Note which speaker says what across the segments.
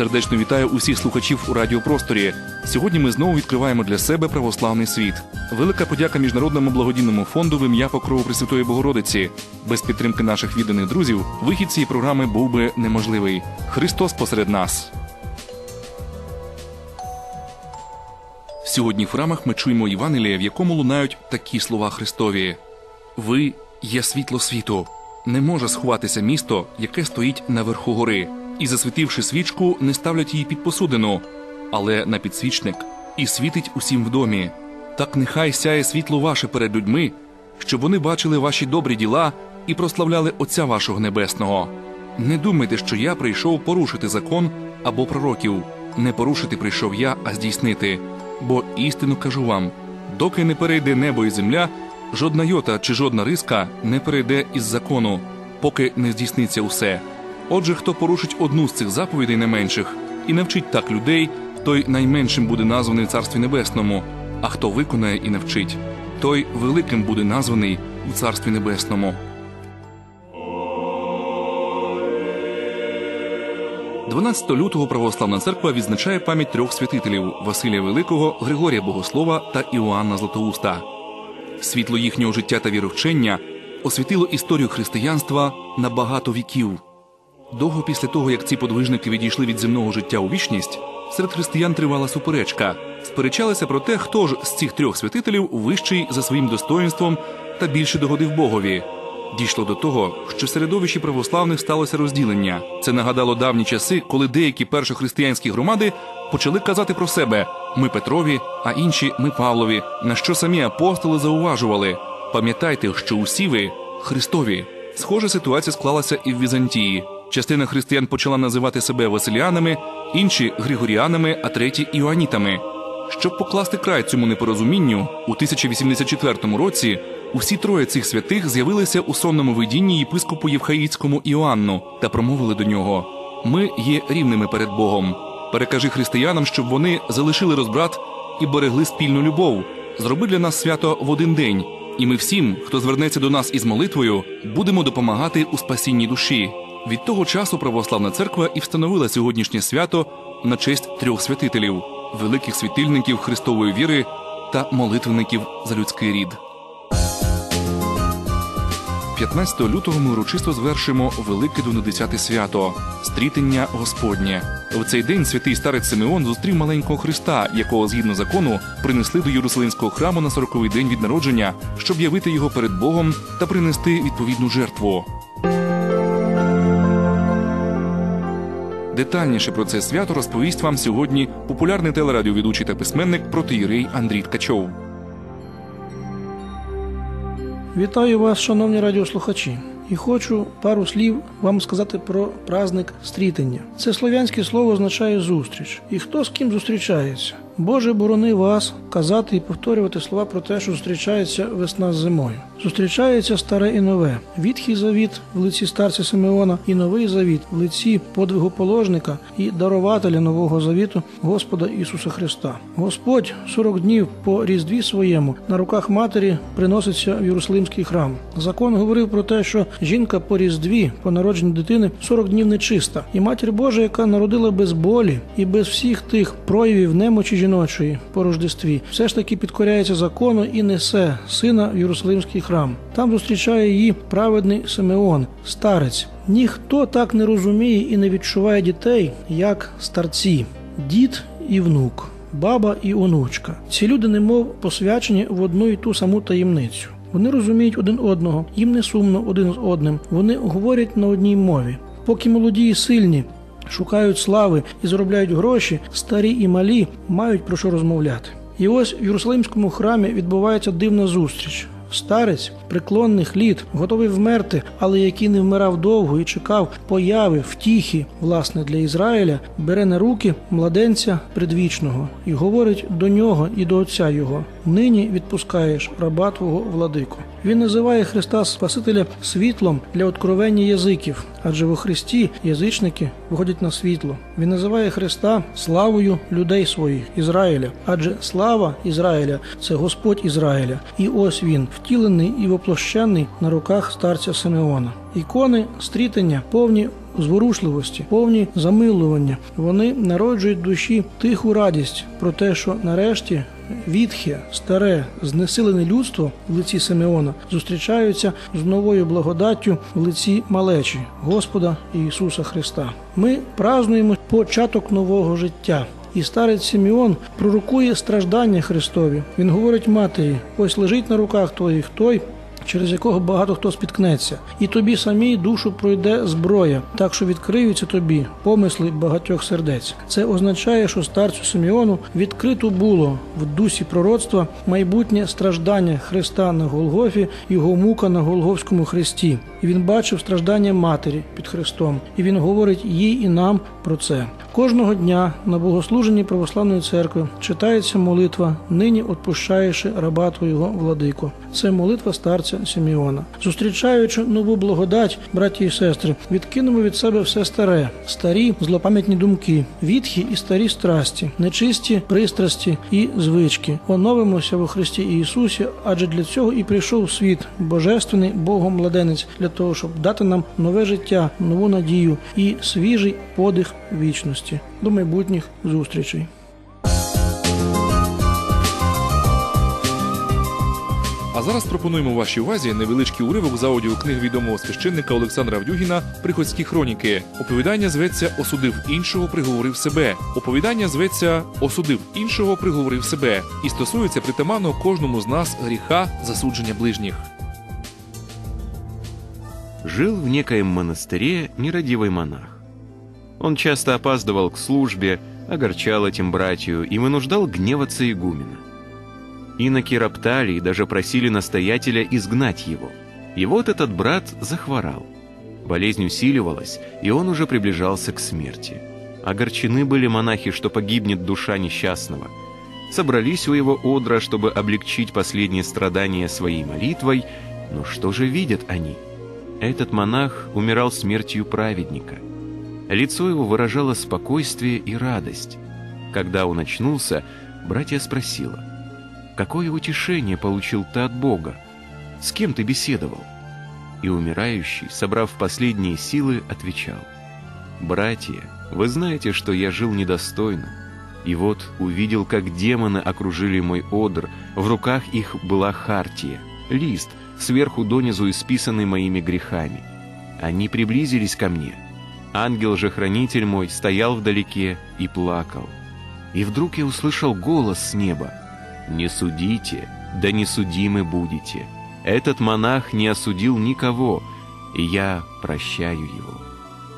Speaker 1: Сердечно вітаю усіх слухачів у радіопросторі. Сьогодні ми знову відкриваємо для себе православний світ. Велика подяка міжнародному благодійному фонду в ім'я Покрову Пресвятої Богородиці. Без підтримки наших відданих друзів вихід цієї програми був би неможливий. Христос посеред нас. Сьогодні в храмах ми чуємо Євангеліє, в якому лунають такі слова Христові: Ви є світло світу. Не може сховатися місто, яке стоїть наверху гори, і, засвітивши свічку, не ставлять її під посудину, але на підсвічник і світить усім в домі. Так нехай сяє світло ваше перед людьми, щоб вони бачили ваші добрі діла і прославляли Отця вашого Небесного. Не думайте, що я прийшов порушити закон або пророків. Не порушити прийшов я, а здійснити. Бо істину кажу вам: доки не перейде небо і земля, жодна йота чи жодна риска не перейде із закону, поки не здійсниться усе. Отже, хто порушить одну з цих заповідей найменших і навчить так людей, той найменшим буде названий в Царстві Небесному, а хто виконає і навчить, той великим буде названий у Царстві Небесному. 12 лютого православна церква відзначає пам'ять трьох святителів Василія Великого, Григорія Богослова та Іоанна Златоуста. Світло їхнього життя та віровчення освітило історію християнства на багато віків. Довго після того, як ці подвижники відійшли від земного життя у вічність, серед християн тривала суперечка. Сперечалися про те, хто ж з цих трьох святителів вищий за своїм достоїнством та більше догодив Богові. Дійшло до того, що в середовищі православних сталося розділення. Це нагадало давні часи, коли деякі першохристиянські громади почали казати про себе ми Петрові, а інші ми Павлові. На що самі апостоли зауважували: пам'ятайте, що усі ви Христові. Схожа ситуація склалася і в Візантії. Частина християн почала називати себе Василіанами, інші Григоріанами, а треті Іоанітами. Щоб покласти край цьому непорозумінню, у 1084 році усі троє цих святих з'явилися у сонному видінні єпископу Євхаїцькому Іоанну та промовили до нього: Ми є рівними перед Богом. Перекажи християнам, щоб вони залишили розбрат і берегли спільну любов. Зроби для нас свято в один день, і ми всім, хто звернеться до нас із молитвою, будемо допомагати у спасінні душі. Від того часу православна церква і встановила сьогоднішнє свято на честь трьох святителів великих світильників Христової віри та молитвенників за людський рід. 15 лютого ми урочисто звершимо велике донедесяте свято стрітення Господнє. В цей день святий старець Симеон зустрів маленького Христа, якого згідно закону принесли до Єрусалимського храму на 40-й день від народження, щоб явити його перед Богом та принести відповідну жертву. Детальніше про це свято розповість вам сьогодні популярний телерадіоведучий та письменник протиєрей Андрій Ткачов.
Speaker 2: Вітаю вас, шановні радіослухачі, і хочу пару слів вам сказати про праздник стрітення. Це слов'янське слово означає зустріч. І хто з ким зустрічається? Боже, борони вас казати і повторювати слова про те, що зустрічається весна з зимою. Зустрічається старе і нове, відхий завіт в лиці старця Симеона і новий завіт в лиці подвигу положника і дарователя нового завіту Господа Ісуса Христа. Господь 40 днів по різдві своєму на руках матері приноситься в Єрусалимський храм. Закон говорив про те, що жінка по різдві, по народженню дитини, 40 днів нечиста, і матір Божа, яка народила без болі і без всіх тих проявів немочі жіночої по рождестві, все ж таки підкоряється закону і несе сина в Єрусалимський храм. Там зустрічає її праведний Симеон, старець. Ніхто так не розуміє і не відчуває дітей, як старці, дід і внук, баба і онучка. Ці люди, немов посвячені в одну і ту саму таємницю. Вони розуміють один одного, їм не сумно один з одним. Вони говорять на одній мові. Поки молоді і сильні шукають слави і заробляють гроші, старі і малі мають про що розмовляти. І ось в Єрусалимському храмі відбувається дивна зустріч. Старець преклонних літ, готовий вмерти, але який не вмирав довго і чекав появи, втіхи, власне, для Ізраїля, бере на руки младенця предвічного і говорить до нього і до отця його: нині відпускаєш раба твого владику. Він називає Христа Спасителя світлом для откровення язиків, адже во Христі язичники виходять на світло. Він називає Христа славою людей своїх, Ізраїля, адже слава Ізраїля це Господь Ізраїля. І ось він, втілений і воплощений на руках старця Симеона. Ікони стрітення повні зворушливості, повні замилування. Вони народжують душі тиху радість про те, що нарешті відхе, старе, знесилене людство в лиці Симеона зустрічаються з новою благодаттю в лиці малечі Господа Ісуса Христа. Ми празнуємо початок нового життя. І старець Сіміон пророкує страждання Христові. Він говорить матері: ось лежить на руках твоїх той, через якого багато хто спіткнеться, і тобі самій душу пройде зброя, так що відкриються тобі помисли багатьох сердець. Це означає, що старцю Симеону відкрито було в дусі пророцтва майбутнє страждання Христа на Голгофі, його мука на Голговському хресті. І він бачив страждання матері під Христом, і він говорить їй і нам про це. Кожного дня на богослуженні православної церкви читається молитва Нині отпущаєши раба твого владико. Це молитва старця Симеона. Зустрічаючи нову благодать, браті і сестри, відкинемо від себе все старе, старі злопам'ятні думки, відхи і старі страсті, нечисті пристрасті і звички. Оновимося во Христі Ісусі, адже для цього і прийшов світ, божественний Богом младенець, для того, щоб дати нам нове життя, нову надію і свіжий подих вічності. До майбутніх зустрічей.
Speaker 1: А зараз пропонуємо вашій увазі невеличкий уривок з аудіокниг відомого священника Олександра Вдюгіна Приходські хроніки. Оповідання зветься Осудив іншого, приговорив себе. Оповідання зветься Осудив іншого, приговорив себе і стосується притаманного кожному з нас гріха засудження ближніх.
Speaker 3: Жил в некоем монастыре нерадивый монах. Он часто опаздывал к службе, огорчал этим братью и вынуждал гневаться игумена. Иноки роптали и даже просили настоятеля изгнать его. И вот этот брат захворал. Болезнь усиливалась, и он уже приближался к смерти. Огорчены были монахи, что погибнет душа несчастного. Собрались у его одра, чтобы облегчить последние страдания своей молитвой, но что же видят они? Этот монах умирал смертью праведника. Лицо его выражало спокойствие и радость. Когда он очнулся, братья спросила, «Какое утешение получил ты от Бога? С кем ты беседовал?» И умирающий, собрав последние силы, отвечал, «Братья, вы знаете, что я жил недостойно, и вот увидел, как демоны окружили мой одр, в руках их была хартия, лист, сверху донизу исписанный моими грехами. Они приблизились ко мне. Ангел же хранитель мой стоял вдалеке и плакал. И вдруг я услышал голос с неба. «Не судите, да не судимы будете. Этот монах не осудил никого, и я прощаю его».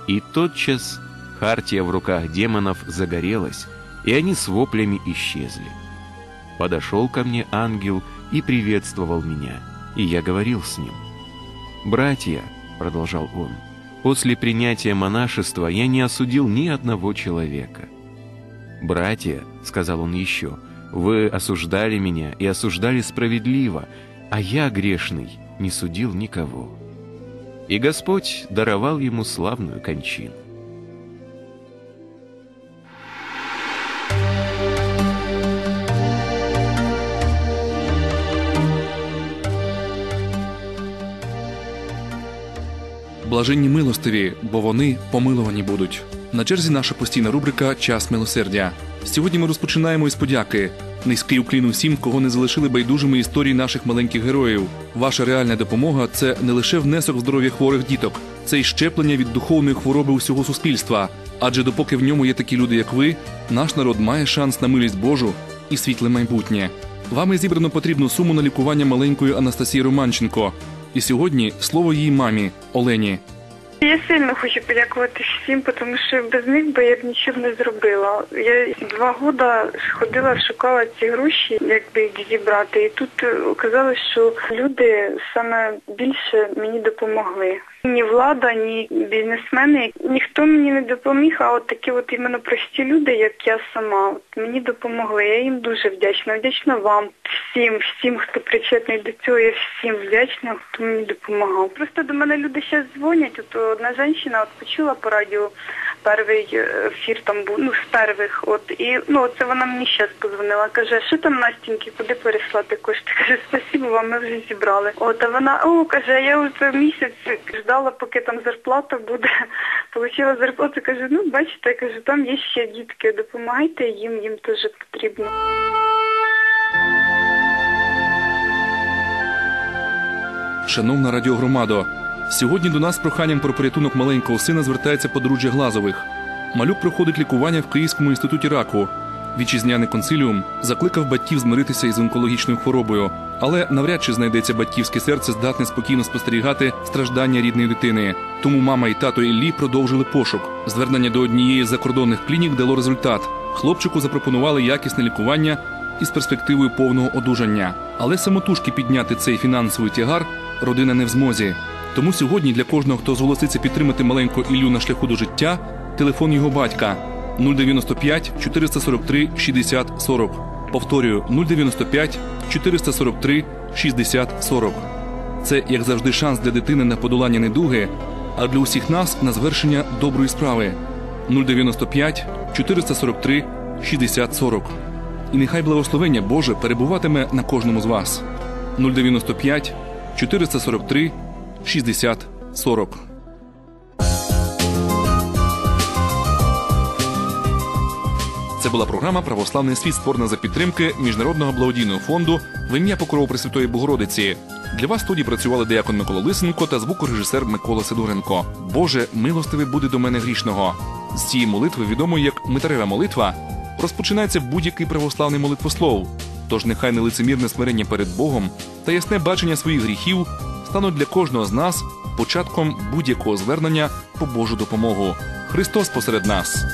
Speaker 3: И тотчас хартия в руках демонов загорелась, и они с воплями исчезли. Подошел ко мне ангел и приветствовал меня, и я говорил с ним. «Братья», — продолжал он, — «после принятия монашества я не осудил ни одного человека». «Братья», — сказал он еще, — «вы осуждали меня и осуждали справедливо, а я, грешный, не судил никого». И Господь даровал ему славную кончину.
Speaker 1: Блаженні милостиві, бо вони помилувані будуть. На черзі наша постійна рубрика Час милосердя. Сьогодні ми розпочинаємо із подяки. Низький уклін усім, кого не залишили байдужими історії наших маленьких героїв. Ваша реальна допомога це не лише внесок в здоров'я хворих діток, це й щеплення від духовної хвороби усього суспільства. Адже допоки в ньому є такі люди, як ви, наш народ має шанс на милість Божу і світле майбутнє. Вами зібрано потрібну суму на лікування маленької Анастасії Романченко. І сьогодні слово її мамі Олені.
Speaker 4: Я сильно хочу подякувати всім, тому що без них би я б нічого не зробила. Я два роки ходила, шукала ці гроші, якби їх зібрати. І тут оказалось, що люди саме більше мені допомогли. Ні влада, ні бізнесмени, ніхто мені не допоміг, а от такі от іменно прості люди, як я сама, от мені допомогли. Я їм дуже вдячна. Вдячна вам, всім, всім, хто причетний до цього, я всім вдячна, хто мені допомагав. Просто до мене люди ще дзвонять. От одна жінка от почула по радіо перший е, ефір там був, ну з перших. От і ну це вона мені ще позвонила. Каже, що там Настіньки, куди переслати кошти? Каже, спасибо вам, ми вже зібрали. От а вона о каже, я вже місяць ждала, поки там зарплата буде. Получила зарплату. каже, ну бачите, каже, там є ще дітки, допомагайте їм, їм теж потрібно.
Speaker 1: Шановна радіогромадо, сьогодні до нас з проханням про порятунок маленького сина звертається подружжя Глазових. Малюк проходить лікування в Київському інституті раку. Вітчизняний консиліум закликав батьків змиритися із онкологічною хворобою, але навряд чи знайдеться батьківське серце, здатне спокійно спостерігати страждання рідної дитини. Тому мама і тато Іллі продовжили пошук. Звернення до однієї з закордонних клінік дало результат. Хлопчику запропонували якісне лікування із перспективою повного одужання. Але самотужки підняти цей фінансовий тягар родина не в змозі. Тому сьогодні для кожного, хто зголоситься підтримати маленького Іллю на шляху до життя, телефон його батька 095 443 60 40. Повторюю 095 443 60 40. Це, як завжди, шанс для дитини на подолання недуги, а для усіх нас на звершення доброї справи 095 443 60 40. І нехай благословення Боже перебуватиме на кожному з вас. 095 443 60 40. Це була програма Православний світ створена за підтримки Міжнародного благодійного фонду в ім'я Покрови Пресвятої Богородиці. Для вас студії працювали диякон Микола Лисенко та звукорежисер Микола Сидоренко. Боже, милостивий буде до мене грішного. З цієї молитви, відомої як Митарева молитва, розпочинається будь-який православний молитвослов. Тож нехай нелицемірне смирення перед Богом та ясне бачення своїх гріхів стануть для кожного з нас початком будь-якого звернення по Божу допомогу. Христос посеред нас.